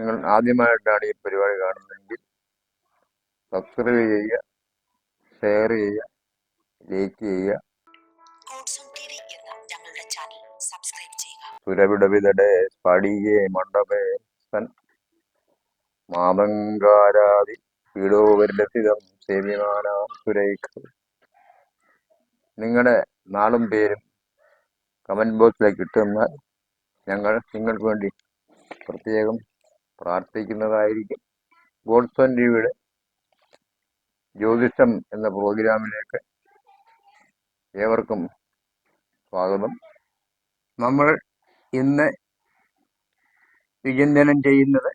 നിങ്ങൾ ആദ്യമായിട്ടാണ് ഈ പരിപാടി കാണുന്നതെങ്കിൽ സബ്സ്ക്രൈബ് ചെയ്യുക ഷെയർ ചെയ്യുക ലൈക്ക് ചെയ്യുക. സുരവിടവിതടെ സ്ഫടികേ മണ്ഡപേ സൻ മാതങ്കാരാതി പീഡോപരിലസിതം സേവിമാനാം സുരൈഖ്. നിങ്ങളുടെ നാളും പേരും കമന്റ് ബോക്സിലേക്ക് ഇട്ടുതന്നാൽ ഞങ്ങൾ നിങ്ങൾക്ക് വേണ്ടി പ്രത്യേകം പ്രാർത്ഥിക്കുന്നതായിരിക്കും. ഗോഡ്സൺ ടിവിയുടെ ജ്യോതിഷം എന്ന പ്രോഗ്രാമിലേക്ക് ഏവർക്കും സ്വാഗതം. നമ്മൾ ഇന്ന് വിചിന്തനം ചെയ്യുന്നത്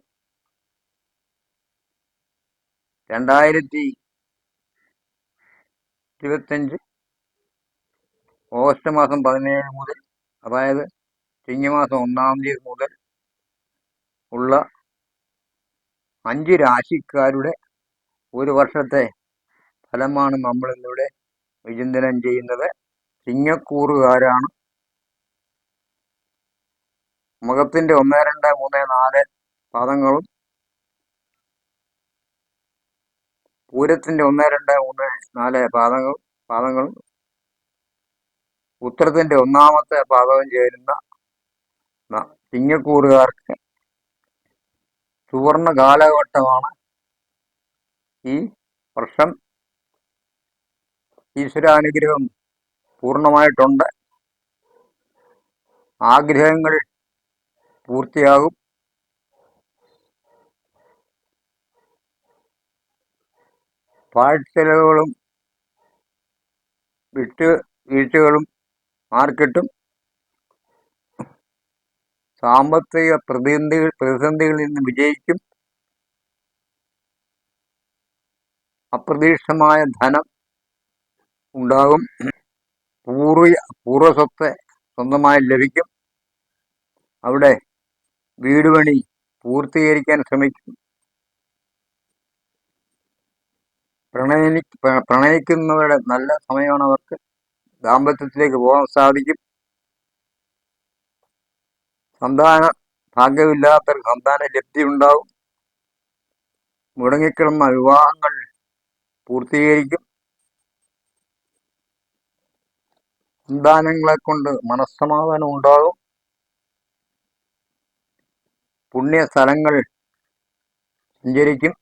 രണ്ടായിരത്തി ഇരുപത്തഞ്ച് ഓഗസ്റ്റ് മാസം പതിനേഴ് മുതൽ അതായത് ചിങ്ങമാസം ഒന്നാം തീയതി മുതൽ ഉള്ള അഞ്ച് രാശിക്കാരുടെ ഒരു വർഷത്തെ ഫലമാണ് നമ്മൾ ഇന്നിവിടെ വിചിന്തനം ചെയ്യുന്നത്. ചിങ്ങക്കൂറുകാരാണ്. മുഖത്തിന്റെ ഒന്ന് രണ്ട് മൂന്ന് നാല് പാദങ്ങളും. പൂരത്തിന്റെ ഒന്ന് രണ്ട് മൂന്ന് നാല് പാദങ്ങൾ പാദങ്ങളും. ഉത്തരത്തിന്റെ ഒന്നാമത്തെ പാദവും ചേരുന്ന ചിങ്ങക്കൂറുകാർക്ക് സുവർണ കാലഘട്ടമാണ് ഈ വർഷം. ഈശ്വരാനുഗ്രഹം പൂർണമായിട്ടുണ്ട്. ആഗ്രഹങ്ങൾ പൂർത്തിയാകും. പാഴ്ചെലവുകളും വിട്ട് വീഴ്ചകളും മാർക്കറ്റും സാമ്പത്തിക പ്രതിസന്ധികൾ പ്രതിസന്ധികളിൽ നിന്ന് വിജയിക്കും. അപ്രതീക്ഷിതമായ ധനം ഉണ്ടാകും. പൂർവ പൂർവസ്വത്ത് സ്വന്തമായി ലഭിക്കും. അവിടെ വീട് പണി പൂർത്തീകരിക്കാൻ ശ്രമിക്കും. പ്രണയിനി പ്രണയിക്കുന്നവരുടെ നല്ല സമയമാണ് അവർക്ക് ദാമ്പത്യത്തിലേക്ക് പോകാൻ സാധിക്കും. സന്താന ഭാഗ്യമില്ലാത്ത സന്താന ലബ്ധി ഉണ്ടാവും മുടങ്ങിക്കിടന്ന വിവാഹങ്ങൾ പൂർത്തീകരിക്കും. സന്താനങ്ങളെ കൊണ്ട് മനസ്സമാധാനം ഉണ്ടാകും. പുണ്യ സ്ഥലങ്ങൾ സഞ്ചരിക്കും.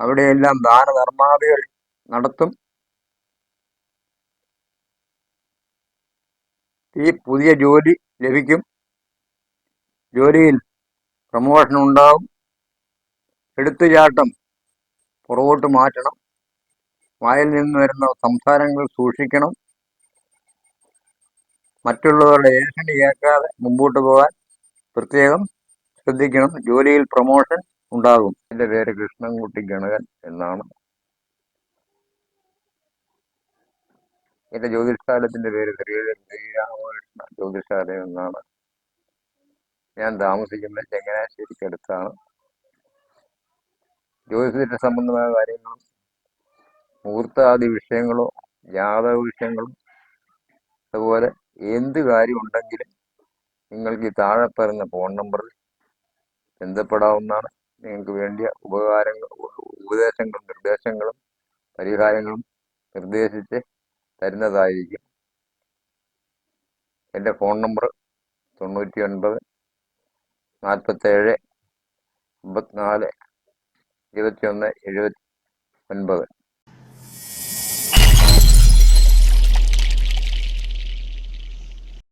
അവിടെയെല്ലാം ദാനധർമാദികൾ നടത്തും. ഈ പുതിയ ജോലി ലഭിക്കും. ജോലിയിൽ പ്രമോഷൻ ഉണ്ടാവും എടുത്തുചാട്ടം പുറകോട്ട് മാറ്റണം. വായിൽ നിന്ന് വരുന്ന സംസാരങ്ങൾ സൂക്ഷിക്കണം. മറ്റുള്ളവരുടെ ഏഷണി കേൾക്കാതെ മുമ്പോട്ട് പോകാൻ പ്രത്യേകം ശ്രദ്ധിക്കണം. ജോലിയിൽ പ്രമോഷൻ ഉണ്ടാകും. എന്റെ പേര് കൃഷ്ണൻകുട്ടി ഗണകൻ എന്നാണ്. എന്റെ ജ്യോതിഷാലയത്തിന്റെ പേര് ശ്രീരാമകൃഷ്ണ ജ്യോതിഷാലയം എന്നാണ് ഞാൻ താമസിക്കുന്നത് ചങ്ങനാശ്ശേരിക്കടുത്താണ് ജ്യോതിഷ സംബന്ധമായ കാര്യങ്ങളും മുഹൂർത്താദി വിഷയങ്ങളോ ജാതക വിഷയങ്ങളും അതുപോലെ എന്ത് കാര്യം ഉണ്ടെങ്കിലും നിങ്ങൾക്ക് ഈ താഴെ പറയുന്ന ഫോൺ നമ്പറിൽ ബന്ധപ്പെടാവുന്നതാണ്. നിങ്ങൾക്ക് വേണ്ടിയ ഉപകാരങ്ങൾ ഉപദേശങ്ങളും നിർദ്ദേശങ്ങളും പരിഹാരങ്ങളും നിർദ്ദേശിച്ച് തരുന്നതായിരിക്കും. എന്റെ ഫോൺ നമ്പർ തൊണ്ണൂറ്റി ഒൻപത് നാൽപ്പത്തേഴ് അമ്പത്തിനാല് ഇരുപത്തി ഒന്ന് എഴുപത്തി ഒൻപത്